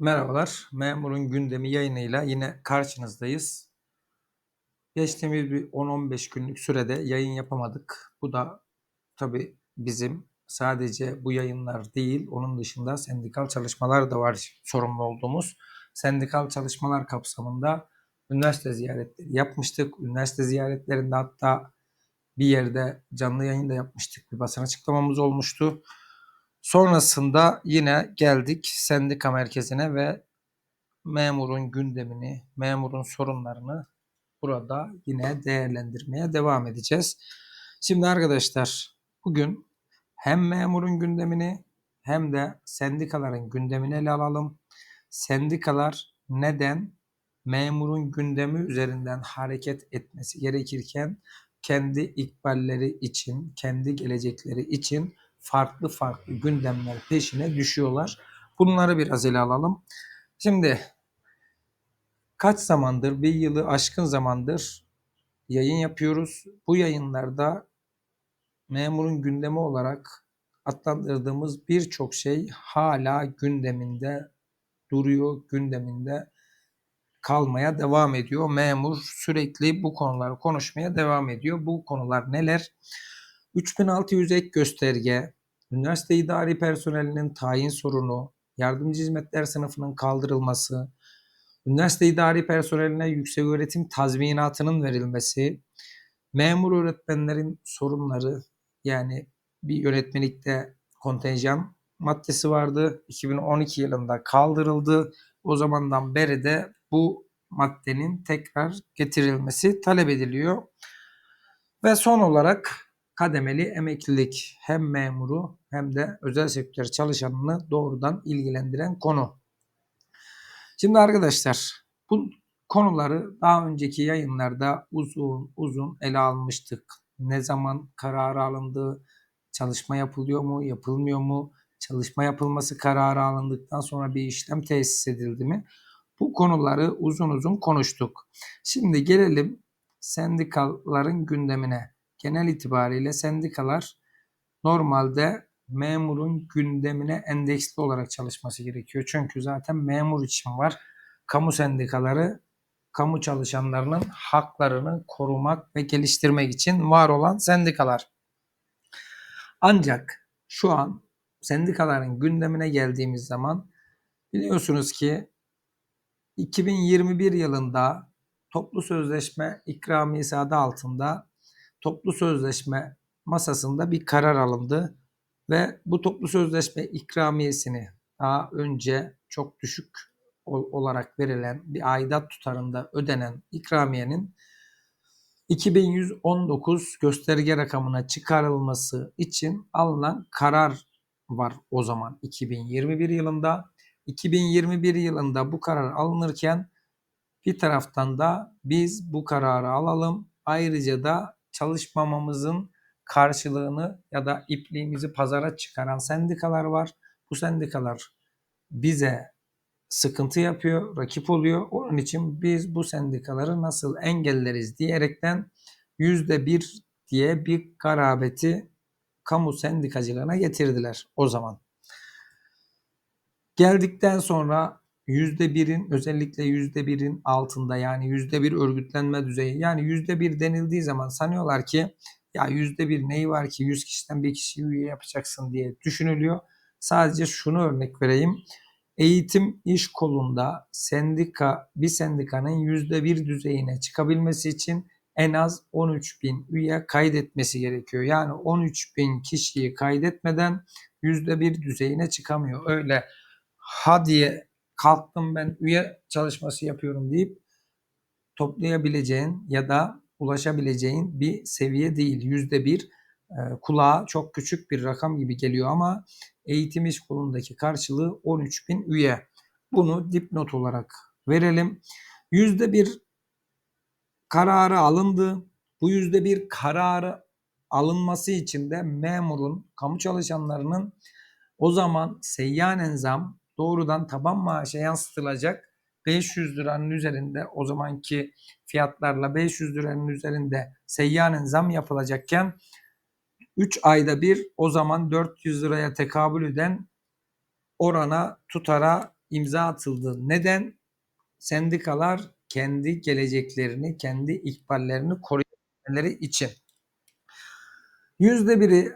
Merhabalar. Memurun gündemi yayınıyla yine karşınızdayız. Geçtiğimiz bir 10-15 günlük sürede yayın yapamadık. Bu da tabii bizim sadece bu yayınlar değil, onun dışında sendikal çalışmalar da var sorumlu olduğumuz. Sendikal çalışmalar kapsamında üniversite ziyaretleri yapmıştık. Üniversite ziyaretlerinde hatta bir yerde canlı yayın da yapmıştık. Bir basın açıklamamız olmuştu. Sonrasında yine geldik sendika merkezine ve memurun gündemini, memurun sorunlarını burada yine değerlendirmeye devam edeceğiz. Şimdi arkadaşlar bugün hem memurun gündemini hem de sendikaların gündemini ele alalım. Sendikalar neden memurun gündemi üzerinden hareket etmesi gerekirken kendi ikballeri için, kendi gelecekleri için farklı farklı gündemler peşine düşüyorlar. Bunları biraz ele alalım. Şimdi kaç zamandır, bir yılı aşkın zamandır yayın yapıyoruz. Bu yayınlarda memurun gündemi olarak adlandırdığımız birçok şey hala gündeminde duruyor, gündeminde kalmaya devam ediyor. Memur sürekli bu konuları konuşmaya devam ediyor. Bu konular neler? 3600 ek gösterge, üniversite idari personelinin tayin sorunu, yardımcı hizmetler sınıfının kaldırılması, üniversite idari personeline yüksek öğretim tazminatının verilmesi, memur öğretmenlerin sorunları yani bir yönetmelikte kontenjan maddesi vardı. 2012 yılında kaldırıldı. O zamandan beri de bu maddenin tekrar getirilmesi talep ediliyor. Ve son olarak kademeli emeklilik hem memuru hem de özel sektör çalışanını doğrudan ilgilendiren konu. Şimdi arkadaşlar bu konuları daha önceki yayınlarda uzun uzun ele almıştık. Ne zaman kararı alındı, çalışma yapılıyor mu, yapılmıyor mu, çalışma yapılması kararı alındıktan sonra bir işlem tesis edildi mi? Bu konuları uzun uzun konuştuk. Şimdi gelelim sendikaların gündemine genel itibariyle sendikalar normalde memurun gündemine endeksli olarak çalışması gerekiyor. Çünkü zaten memur için var. Kamu sendikaları kamu çalışanlarının haklarını korumak ve geliştirmek için var olan sendikalar. Ancak şu an sendikaların gündemine geldiğimiz zaman biliyorsunuz ki 2021 yılında toplu sözleşme ikramiyesi adı altında toplu sözleşme masasında bir karar alındı ve bu toplu sözleşme ikramiyesini daha önce çok düşük olarak verilen bir aidat tutarında ödenen ikramiyenin 2119 gösterge rakamına çıkarılması için alınan karar var o zaman 2021 yılında. 2021 yılında bu karar alınırken bir taraftan da biz bu kararı alalım. Ayrıca da çalışmamamızın karşılığını ya da ipliğimizi pazara çıkaran sendikalar var. Bu sendikalar bize sıkıntı yapıyor, rakip oluyor. Onun için biz bu sendikaları nasıl engelleriz diyerekten yüzde bir diye bir garabeti kamu sendikacılığına getirdiler o zaman. Geldikten sonra %1'in özellikle %1'in altında yani %1 örgütlenme düzeyi yani %1 denildiği zaman sanıyorlar ki ya %1 neyi var ki 100 kişiden bir kişi üye yapacaksın diye düşünülüyor. Sadece şunu örnek vereyim. Eğitim iş kolunda sendika bir sendikanın %1 düzeyine çıkabilmesi için en az 13 bin üye kaydetmesi gerekiyor. Yani 13 bin kişiyi kaydetmeden %1 düzeyine çıkamıyor. Öyle ha diye kalktım ben üye çalışması yapıyorum deyip toplayabileceğin ya da ulaşabileceğin bir seviye değil. Yüzde bir e, kulağa çok küçük bir rakam gibi geliyor ama eğitim iş kolundaki karşılığı 13 bin üye. Bunu dipnot olarak verelim. Yüzde bir kararı alındı. Bu yüzde bir kararı alınması için de memurun, kamu çalışanlarının o zaman seyyanen zam doğrudan taban maaşa yansıtılacak 500 liranın üzerinde o zamanki fiyatlarla 500 liranın üzerinde seyyanen zam yapılacakken 3 ayda bir o zaman 400 liraya tekabül eden orana tutara imza atıldı. Neden? Sendikalar kendi geleceklerini, kendi ikballerini koruyabilmeleri için. Yüzde biri,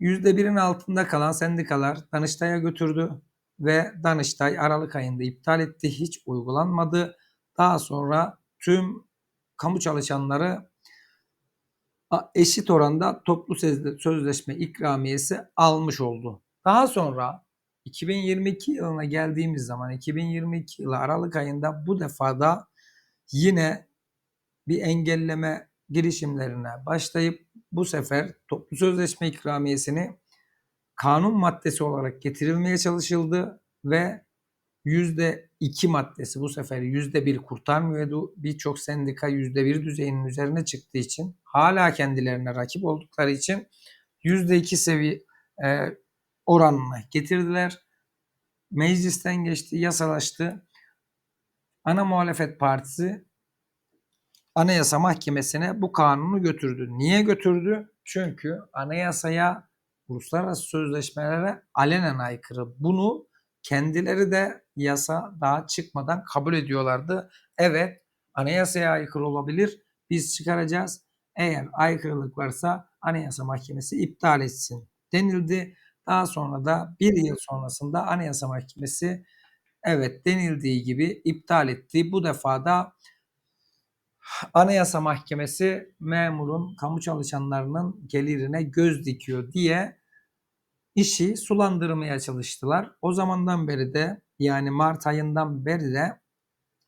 yüzde birin altında kalan sendikalar Danıştay'a götürdü ve Danıştay Aralık ayında iptal etti. Hiç uygulanmadı. Daha sonra tüm kamu çalışanları eşit oranda toplu sözleşme ikramiyesi almış oldu. Daha sonra 2022 yılına geldiğimiz zaman 2022 yılı Aralık ayında bu defa da yine bir engelleme girişimlerine başlayıp bu sefer toplu sözleşme ikramiyesini kanun maddesi olarak getirilmeye çalışıldı ve yüzde iki maddesi bu sefer yüzde bir kurtarmıyordu. Birçok sendika yüzde bir düzeyinin üzerine çıktığı için hala kendilerine rakip oldukları için yüzde iki seviye e, oranına getirdiler. Meclisten geçti, yasalaştı. Ana muhalefet partisi Anayasa Mahkemesi'ne bu kanunu götürdü. Niye götürdü? Çünkü anayasaya, uluslararası sözleşmelere alenen aykırı. Bunu kendileri de yasa daha çıkmadan kabul ediyorlardı. Evet anayasaya aykırı olabilir. Biz çıkaracağız. Eğer aykırılık varsa Anayasa Mahkemesi iptal etsin denildi. Daha sonra da bir yıl sonrasında Anayasa Mahkemesi evet denildiği gibi iptal etti. Bu defa da Anayasa Mahkemesi memurun, kamu çalışanlarının gelirine göz dikiyor diye işi sulandırmaya çalıştılar. O zamandan beri de yani Mart ayından beri de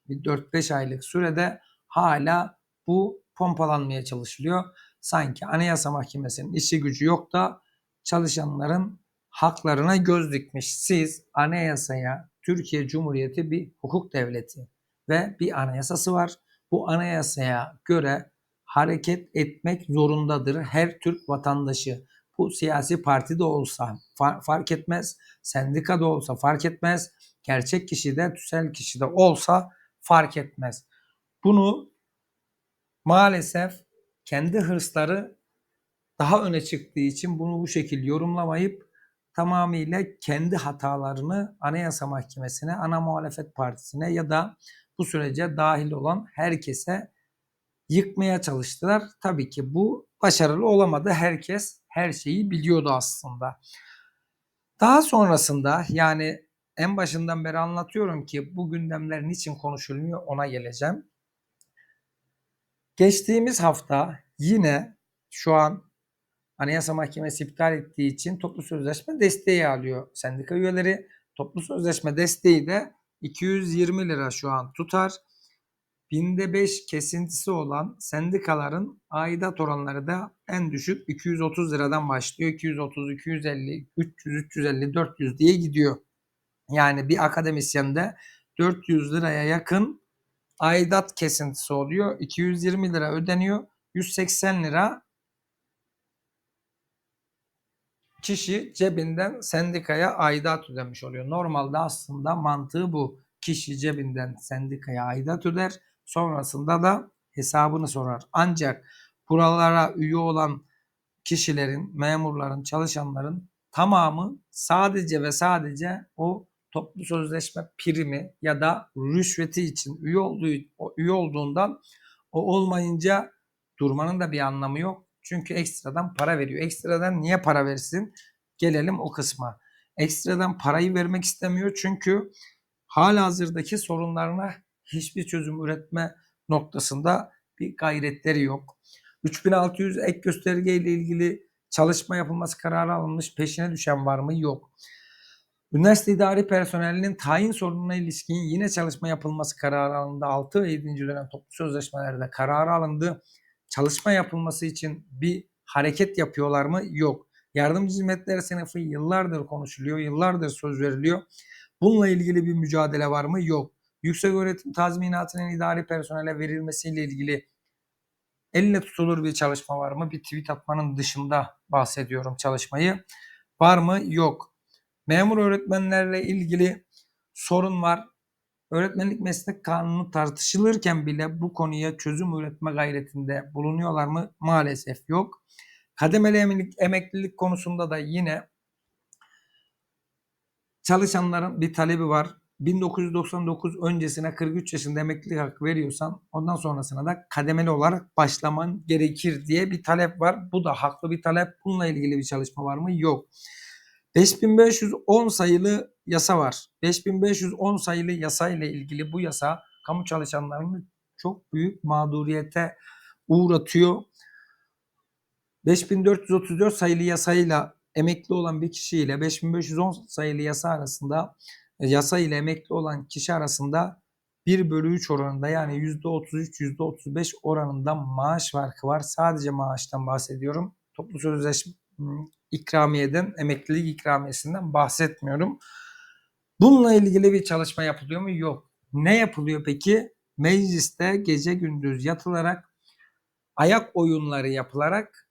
bir 4-5 aylık sürede hala bu pompalanmaya çalışılıyor. Sanki Anayasa Mahkemesi'nin işi gücü yok da çalışanların haklarına göz dikmiş. Siz anayasaya Türkiye Cumhuriyeti bir hukuk devleti ve bir anayasası var. Bu anayasaya göre hareket etmek zorundadır her Türk vatandaşı. Bu siyasi parti de olsa fark etmez, sendika da olsa fark etmez, gerçek kişi de tüsel kişi de olsa fark etmez. Bunu maalesef kendi hırsları daha öne çıktığı için bunu bu şekilde yorumlamayıp tamamıyla kendi hatalarını Anayasa Mahkemesi'ne, ana muhalefet partisine ya da bu sürece dahil olan herkese yıkmaya çalıştılar. Tabii ki bu başarılı olamadı. Herkes her şeyi biliyordu aslında. Daha sonrasında yani en başından beri anlatıyorum ki bu gündemler niçin konuşulmuyor ona geleceğim. Geçtiğimiz hafta yine şu an Anayasa Mahkemesi iptal ettiği için toplu sözleşme desteği alıyor sendika üyeleri. Toplu sözleşme desteği de 220 lira şu an tutar. Binde 5 kesintisi olan sendikaların aidat oranları da en düşük 230 liradan başlıyor. 230, 250, 300, 350, 400 diye gidiyor. Yani bir akademisyende 400 liraya yakın aidat kesintisi oluyor. 220 lira ödeniyor. 180 lira kişi cebinden sendikaya aidat ödemiş oluyor. Normalde aslında mantığı bu. Kişi cebinden sendikaya aidat öder. Sonrasında da hesabını sorar. Ancak buralara üye olan kişilerin, memurların, çalışanların tamamı sadece ve sadece o toplu sözleşme primi ya da rüşveti için üye olduğu üye olduğundan o olmayınca durmanın da bir anlamı yok. Çünkü ekstradan para veriyor. Ekstradan niye para versin? Gelelim o kısma. Ekstradan parayı vermek istemiyor çünkü hala hazırdaki sorunlarına hiçbir çözüm üretme noktasında bir gayretleri yok. 3600 ek gösterge ile ilgili çalışma yapılması kararı alınmış. Peşine düşen var mı? Yok. Üniversite idari personelinin tayin sorununa ilişkin yine çalışma yapılması kararı alındı. 6 ve 7. dönem toplu sözleşmelerde kararı alındı. Çalışma yapılması için bir hareket yapıyorlar mı? Yok. Yardımcı hizmetler sınıfı yıllardır konuşuluyor, yıllardır söz veriliyor. Bununla ilgili bir mücadele var mı? Yok. Yüksek öğretim tazminatının idari personele verilmesiyle ilgili elle tutulur bir çalışma var mı? Bir tweet atmanın dışında bahsediyorum çalışmayı. Var mı? Yok. Memur öğretmenlerle ilgili sorun var. Öğretmenlik meslek kanunu tartışılırken bile bu konuya çözüm üretme gayretinde bulunuyorlar mı? Maalesef yok. Kademeli emeklilik, konusunda da yine çalışanların bir talebi var. 1999 öncesine 43 yaşında emeklilik hakkı veriyorsan ondan sonrasına da kademeli olarak başlaman gerekir diye bir talep var. Bu da haklı bir talep. Bununla ilgili bir çalışma var mı? Yok. 5510 sayılı yasa var. 5510 sayılı yasa ile ilgili bu yasa kamu çalışanlarını çok büyük mağduriyete uğratıyor. 5434 sayılı yasayla emekli olan bir kişi ile 5510 sayılı yasa arasında yasa ile emekli olan kişi arasında 1 bölü 3 oranında yani %33 %35 oranında maaş farkı var. Sadece maaştan bahsediyorum. Toplu sözleşme ikramiyeden, emeklilik ikramiyesinden bahsetmiyorum. Bununla ilgili bir çalışma yapılıyor mu? Yok. Ne yapılıyor peki? Mecliste gece gündüz yatılarak ayak oyunları yapılarak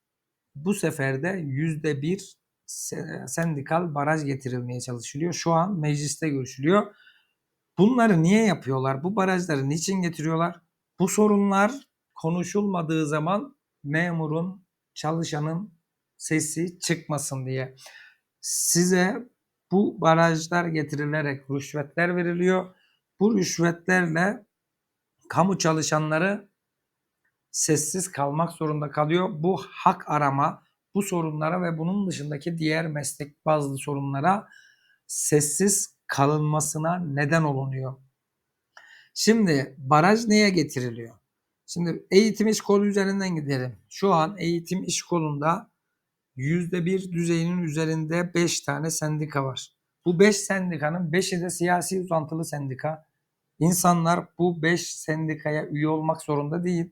bu sefer de yüzde bir sendikal baraj getirilmeye çalışılıyor. Şu an mecliste görüşülüyor. Bunları niye yapıyorlar? Bu barajları niçin getiriyorlar? Bu sorunlar konuşulmadığı zaman memurun, çalışanın sesi çıkmasın diye. Size bu barajlar getirilerek rüşvetler veriliyor. Bu rüşvetlerle kamu çalışanları sessiz kalmak zorunda kalıyor. Bu hak arama, bu sorunlara ve bunun dışındaki diğer meslek bazı sorunlara sessiz kalınmasına neden olunuyor. Şimdi baraj neye getiriliyor? Şimdi eğitim iş kolu üzerinden gidelim. Şu an eğitim iş kolunda %1 düzeyinin üzerinde 5 tane sendika var. Bu 5 sendikanın 5'i de siyasi uzantılı sendika. İnsanlar bu 5 sendikaya üye olmak zorunda değil.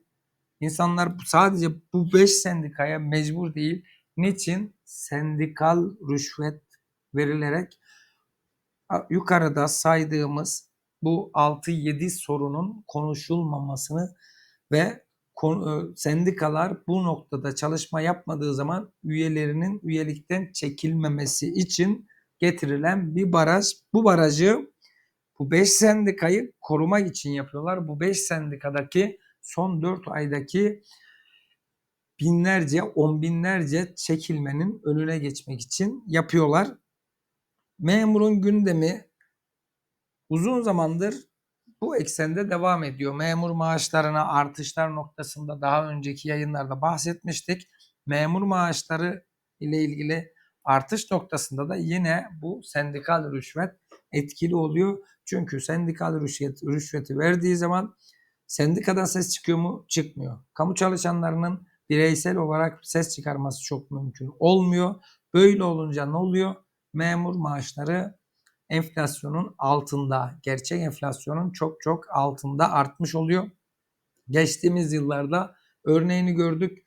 İnsanlar sadece bu 5 sendikaya mecbur değil. Niçin? Sendikal rüşvet verilerek yukarıda saydığımız bu 6-7 sorunun konuşulmamasını ve sendikalar bu noktada çalışma yapmadığı zaman üyelerinin üyelikten çekilmemesi için getirilen bir baraj. Bu barajı bu 5 sendikayı korumak için yapıyorlar. Bu 5 sendikadaki son 4 aydaki binlerce, on binlerce çekilmenin önüne geçmek için yapıyorlar. Memurun gündemi uzun zamandır bu eksende devam ediyor. Memur maaşlarına artışlar noktasında daha önceki yayınlarda bahsetmiştik. Memur maaşları ile ilgili artış noktasında da yine bu sendikal rüşvet etkili oluyor. Çünkü sendikal rüşvet, rüşveti verdiği zaman sendikadan ses çıkıyor mu? Çıkmıyor. Kamu çalışanlarının bireysel olarak ses çıkarması çok mümkün olmuyor. Böyle olunca ne oluyor? Memur maaşları enflasyonun altında, gerçek enflasyonun çok çok altında artmış oluyor. Geçtiğimiz yıllarda örneğini gördük.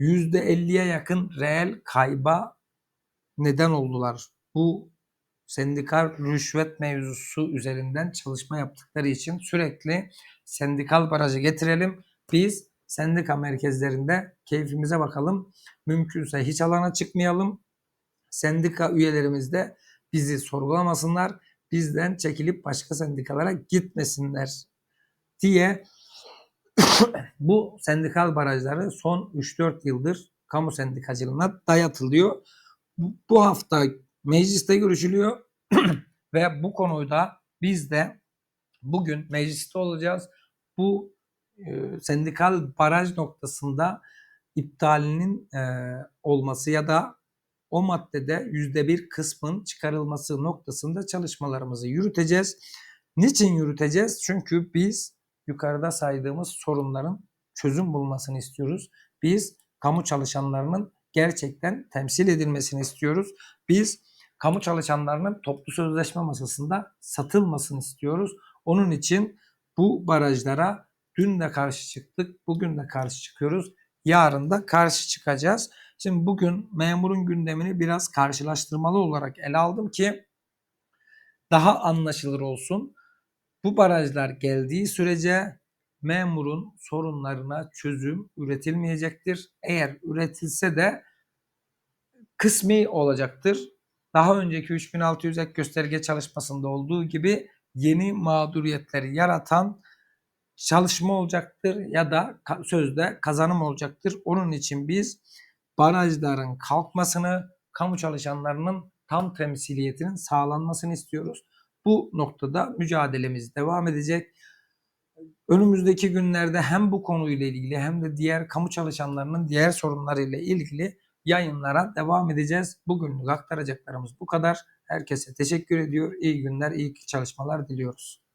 %50'ye yakın reel kayba neden oldular. Bu sendikal rüşvet mevzusu üzerinden çalışma yaptıkları için sürekli sendikal barajı getirelim. Biz sendika merkezlerinde keyfimize bakalım. Mümkünse hiç alana çıkmayalım. Sendika üyelerimiz de bizi sorgulamasınlar, bizden çekilip başka sendikalara gitmesinler diye bu sendikal barajları son 3-4 yıldır kamu sendikacılığına dayatılıyor. Bu hafta mecliste görüşülüyor ve bu konuda biz de bugün mecliste olacağız. Bu e, sendikal baraj noktasında iptalinin e, olması ya da o maddede yüzde bir kısmın çıkarılması noktasında çalışmalarımızı yürüteceğiz. Niçin yürüteceğiz? Çünkü biz yukarıda saydığımız sorunların çözüm bulmasını istiyoruz. Biz kamu çalışanlarının gerçekten temsil edilmesini istiyoruz. Biz kamu çalışanlarının toplu sözleşme masasında satılmasını istiyoruz. Onun için bu barajlara dün de karşı çıktık, bugün de karşı çıkıyoruz. Yarın da karşı çıkacağız. Şimdi bugün memurun gündemini biraz karşılaştırmalı olarak ele aldım ki daha anlaşılır olsun. Bu barajlar geldiği sürece memurun sorunlarına çözüm üretilmeyecektir. Eğer üretilse de kısmi olacaktır. Daha önceki 3600 ek gösterge çalışmasında olduğu gibi yeni mağduriyetleri yaratan çalışma olacaktır ya da sözde kazanım olacaktır. Onun için biz barajların kalkmasını, kamu çalışanlarının tam temsiliyetinin sağlanmasını istiyoruz. Bu noktada mücadelemiz devam edecek. Önümüzdeki günlerde hem bu konuyla ilgili hem de diğer kamu çalışanlarının diğer sorunlarıyla ilgili yayınlara devam edeceğiz. Bugünlük aktaracaklarımız bu kadar. Herkese teşekkür ediyor. İyi günler, iyi çalışmalar diliyoruz.